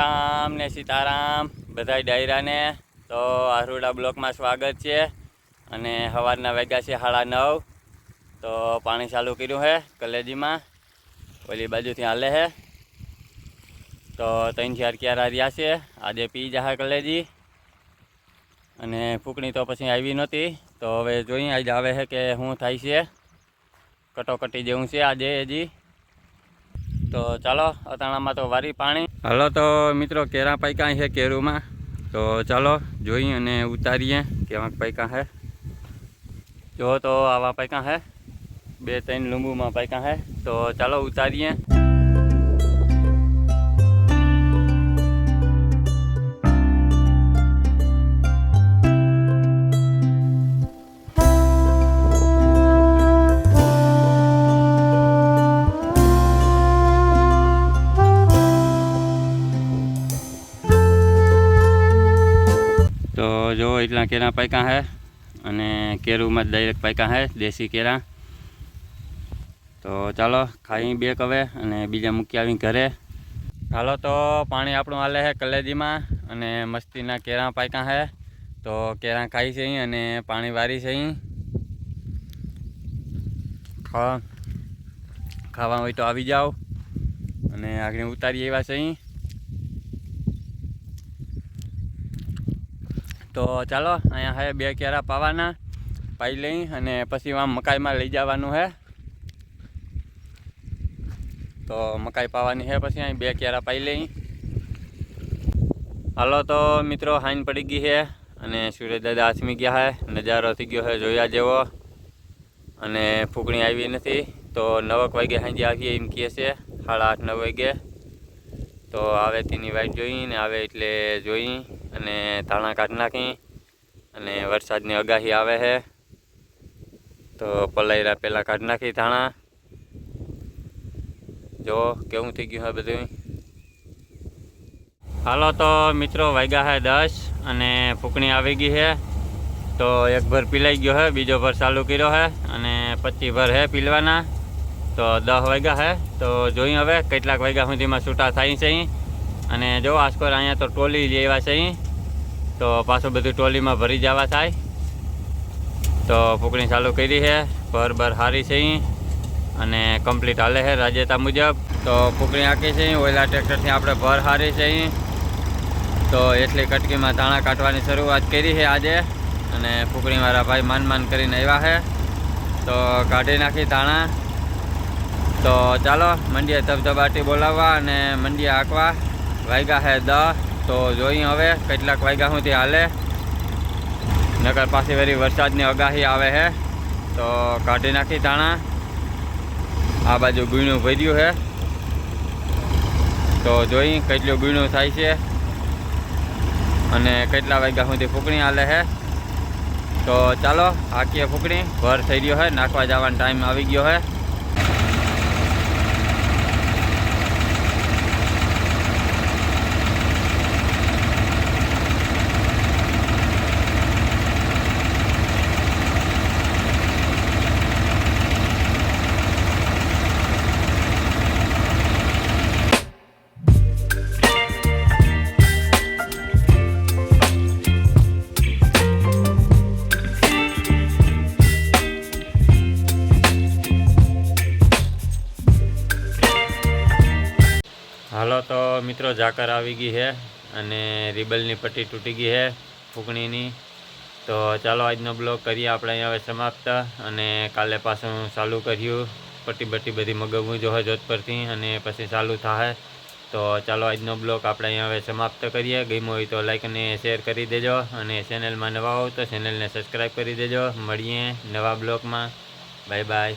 રામ ને સીતારામ, બધાય ડાયરાને. તો આરુડા બ્લોકમાં સ્વાગત છે અને સવારના વાગ્યા છે સાડા નવ. તો પાણી ચાલુ કર્યું છે કલેજીમાં. ઓલી બાજુથી હાલે છે તો ત્રણ ચાર ક્યારા રહ્યા છે. આજે પી જશે કલેજી. અને ફૂકણી તો પછી આવી નહોતી. તો હવે જોઈએ આજે આવે છે કે શું થાય છે. કટોકટી જેવું છે આજે હજી. તો ચાલો, અથાણામાં તો વારી પાણી. હાલો તો મિત્રો, કેરા પૈકા છે કેરુમાં. તો ચાલો, જોઈ અને ઉતારીએ કેવા પૈકા છે જો તો આવા પૈકા છે બે, ત્રણ લીંબુમાં પૈકા છે તો ચાલો ઉતારીએ. એટલા કેરા પૈકા છે અને કેરુમાં ડાયરેક્ટ પૈકા છે દેશી કેરા. તો ચાલો, ખાઈ બે કવે અને બીજા મૂકી આવી ઘરે. ચાલો તો પાણી આપણું હાલે છે કલેજીમાં અને મસ્તીના કેરા પાક્યા છે તો કેરા ખાઈ છે અને પાણી વારી છે ખાવા ખાવા હોય તો આવી જાઓ. અને આગળ ઉતારી એવા છે તો ચાલો, અહીંયા હવે બે કેરા પાવાના. પાઈ લઈ અને પછી આમ મકાઈમાં લઈ જવાનું છે તો મકાઈ પાવાની છે પછી અહીં બે કેરા પાઈ લઈ. હાલો તો મિત્રો, હાઈન પડી ગઈ છે અને સૂર્ય આસમી ગયા છે નજારો થઈ ગયો છે જોયા જેવો. અને ફૂકણી આવી નથી. તો નવક વાગે સાંજે આવીએ એમ કહે છે. સાડા આઠ, નવ વાગે. તો આવે તેની વાઈટ જોઈ ને આવે એટલે જોઈ. અને ધાણા કાઢી નાખી અને વરસાદની આગાહી આવે છે. તો પલાયરા પહેલાં કાઢી નાખી ધાણા. જો કેવું થઈ ગયું છે બધું હાલો તો મિત્રો વાગ્યા છે દસ અને ફૂકણી આવી ગઈ છે. તો એક ભર પીલાઈ ગયો છે, બીજો ભર ચાલુ કર્યો છે અને પચીસ ભર છે પીલવાના. તો દસ વાગ્યા છે. તો જોઈ હવે કેટલાક વાગ્યા સુધીમાં છૂટા થાય છે અહીં. અને જો આસકોર અહીંયા તો ટોલી લેવા છે તો પાછું બધું ટોલીમાં ભરી જવા થાય. તો ફૂકણી ચાલુ કરી છે, ભર ભર હારી છે અને કમ્પ્લીટ હાલે છે રાજ્યતા મુજબ. તો ફૂકણી આંકી છે ઓલા ટ્રેક્ટરથી આપણે ભર હારી છે તો એટલી કટકીમાં ધાણા કાઢવાની શરૂઆત કરી છે આજે, અને ફૂકણીવાળા ભાઈ માન માન કરીને આવ્યા છે. તો કાઢી નાખી ધાણા. તો ચાલો, મંડીએ ધબધબાટી બોલાવવા અને મંડીએ હાંકવા. વાગ્યા છે દસ, તો જોઈએ હવે કેટલાક વાગ્યા સુધી હાલે. નગર પાસે વળી વરસાદની આગાહી આવે છે તો કાઢી નાખી ધાણા. આ બાજુ ગુણું ભર્યું છે તો જોઈ કેટલું ગુણું થાય છે. અને કેટલા વાગ્યા સુધી ફૂકણી હાલે છે તો ચાલો, હાકીએ ફૂકણી. ભર થઈ ગયો છે નાખવા જવાનો ટાઈમ આવી ગયો છે મિત્રો, ઝાકર આવી ગઈ છે અને રિબલની પટ્ટી તૂટી ગઈ છે ફૂંકણીની તો ચાલો, આજનો બ્લોગ કરીએ આપણે અહીંયા હવે સમાપ્ત અને કાલે પાછું ચાલુ કર્યું. પટ્ટી બટ્ટી બધી મગવવું જોઈએ જોધપરથી અને પછી ચાલુ થાય. તો ચાલો, આજનો બ્લોગ આપણે અહીંયા હવે સમાપ્ત કરીએ. ગમ્યો હોય તો લાઈક અને શેર કરી દેજો અને ચેનલમાં નવા હો તો ચેનલને સબસ્ક્રાઈબ કરી દેજો. મળીએ નવા બ્લોગમાં. Bye bye